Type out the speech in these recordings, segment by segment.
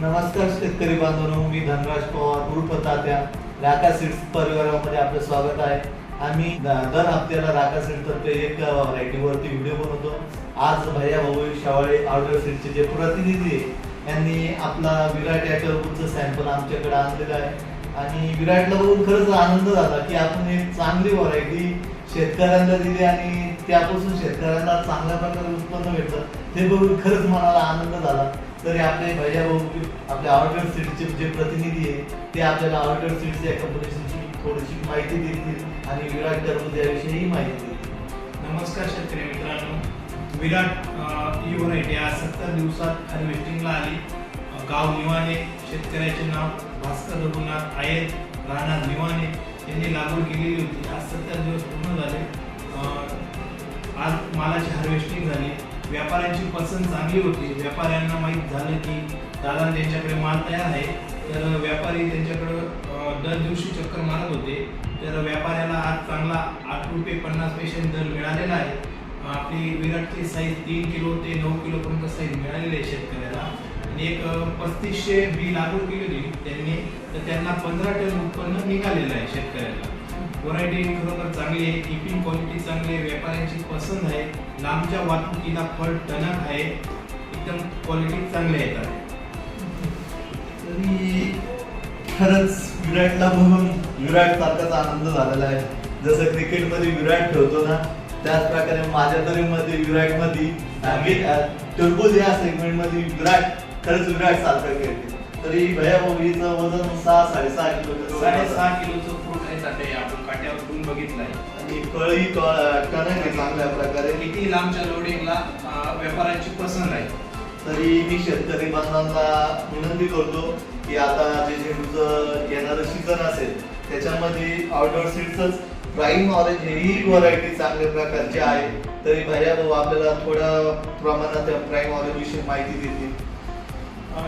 नमस्कार शेतकरी बांधवांनो मी धनराज पवार उर्फ तात्या. राका सीड्स परिवारामध्ये आपलं स्वागत आहे. आम्ही द- दर हप्त्याला राका सीडतर्फे एक व्हरायटीवरती व्हिडिओ बनवतो. आज भैया भाऊ शावाळे आउटडोर सीडचे जे प्रतिनिधी आहे यांनी आपला विराट या टरबूजचं सॅम्पल आमच्याकडे आणलेलं आहे. आणि विराटला बघून खरंच आनंद झाला की आपण एक चांगली व्हरायटी शेतकऱ्यांना दिली आणि त्यापासून शेतकऱ्यांना चांगल्या प्रकारे उत्पन्न भेटतं ते बघून खरंच मनाला आनंद झाला. तरी आपले भैयाभाऊ आपल्या आउटडोर सीटचे जे प्रतिनिधी आहे ते आपल्याला आउटडोर सीड्स या कंपनीची थोडीशी माहिती देतील आणि विराट टरबूज याविषयीही माहिती देतील. नमस्कार शेतकरी मित्रांनो. विराट अ, e ही आज सत्तर दिवसात हार्वेस्टिंगला आली. गाव निवाणे शेतकऱ्याचे नाव भास्कर रघुनाथ आयर राहणार निवाणे यांनी लागवड केलेली होती. आज सत्तर दिवस पूर्ण झाले. आज मालाची हार्वेस्टिंग झाली. व्यापाऱ्यांची पसंत चांगली होती. व्यापाऱ्यांना माहीत झालं की दादा त्यांच्याकडे माल तयार आहे. तर व्यापारी त्यांच्याकडं दर दिवशी चक्कर मारत होते. तर व्यापाऱ्याला आज चांगला आठ रुपये पन्नास पैसे दर मिळालेला आहे. आपली विराटची साईज तीन किलो ते नऊ किलोपर्यंत साईज मिळालेली आहे शेतकऱ्याला. आणि एक पस्तीसशे बी लागू केली होती त्यांनी. तर त्यांना पंधरा टन उत्पन्न निघालेलं आहे शेतकऱ्याला. व्हरायटी खरोखर चांगली आहे किपिंग क्वालिटी चांगली आहे व्यापाऱ्यांची पसंत आहे लांबच्या वाहतुकीला फळ टणक आहे एकदम क्वालिटी चांगली आहे त्याला. तरी खरंच विराटला बघून विराट सारखाच आनंद झालेला आहे. जसं क्रिकेटमध्ये विराट ठेवतो ना त्याच प्रकारे माझ्या तरी मध्ये विराटमध्ये टर्बोज या सेगमेंटमध्ये विराट खरंच विराट सारखं खेळते. तरी भया भाऊचं वजन सहा साडेसहा किलो साडेसहा किलोचं फ्रूट आहे. ताटे आपण काट्यावर ठेवून बघितलंय. आणि कळी कणक आहे चांगल्या प्रकारे. किती लांबच्या लोडिंगला व्यापाऱ्यांची पसंत आहे. तरी मी शेतकरी बांधवांना विनंती करतो की आता जे झेंडूचं येणारं सीझन असेल त्याच्यामध्ये आउटडोर सीड्सच प्राईम ऑरेंज हे ही व्हरायटी चांगल्या प्रकारची आहे. तरी भैया भाऊ आपल्याला थोड्या प्रमाणात त्या प्राईम ऑरेंज विषयी माहिती देतील.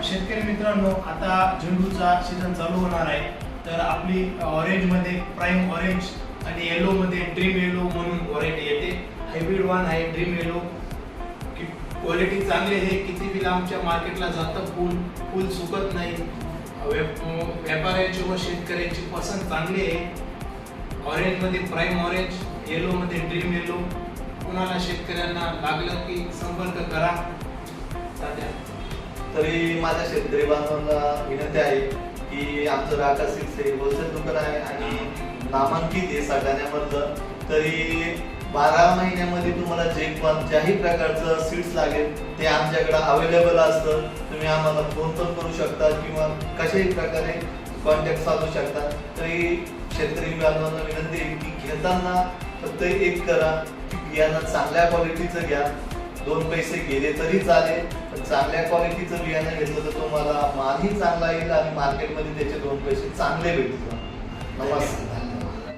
शेतकरी मित्रांनो आता झेंडूचा सीझन चालू होणार आहे. तर आपली ऑरेंजमध्ये प्राईम ऑरेंज आणि येलोमध्ये ड्रीम येलो म्हणून व्हरायटी येते. हायब्रिड वन आहे ड्रीम येलो क्वालिटी चांगली आहे किती बी लांबच्या मार्केटला जातं फूल फूल सुकत नाही. व्यापाऱ्याची व शेतकऱ्यांची पसंत चांगली आहे. ऑरेंजमध्ये प्राईम ऑरेंज येलोमध्ये ड्रीम येलो कुणाला शेतकऱ्यांना लागलं की संपर्क करा. तात्या तरी माझ्या शेतकरी बांधवांना विनंती आहे की आमचं राका सिक्स हे होलसेल दुकान आहे. आणि नामांकित आहे सटाण्यामधलं तरी बारा महिन्यामध्ये तुम्हाला जे पण ज्याही प्रकारचं सीट्स लागेल ते आमच्याकडे अवेलेबल असतं. तुम्ही आम्हाला फोन पण करू शकता किंवा कशाही प्रकारे कॉन्टॅक्ट साधू शकता. तरी शेतकरी बांधवांना विनंती आहे की घेताना फक्त एक करा की बियाणं चांगल्या क्वालिटीचं घ्या. दोन पैसे गेले तरी चालेल पण चांगल्या क्वालिटीचं बियाणं घेतलं तर तुम्हाला मालही चांगला येईल आणि मार्केटमध्ये त्याचे दोन पैसे चांगले भेटतील. नमस्कार.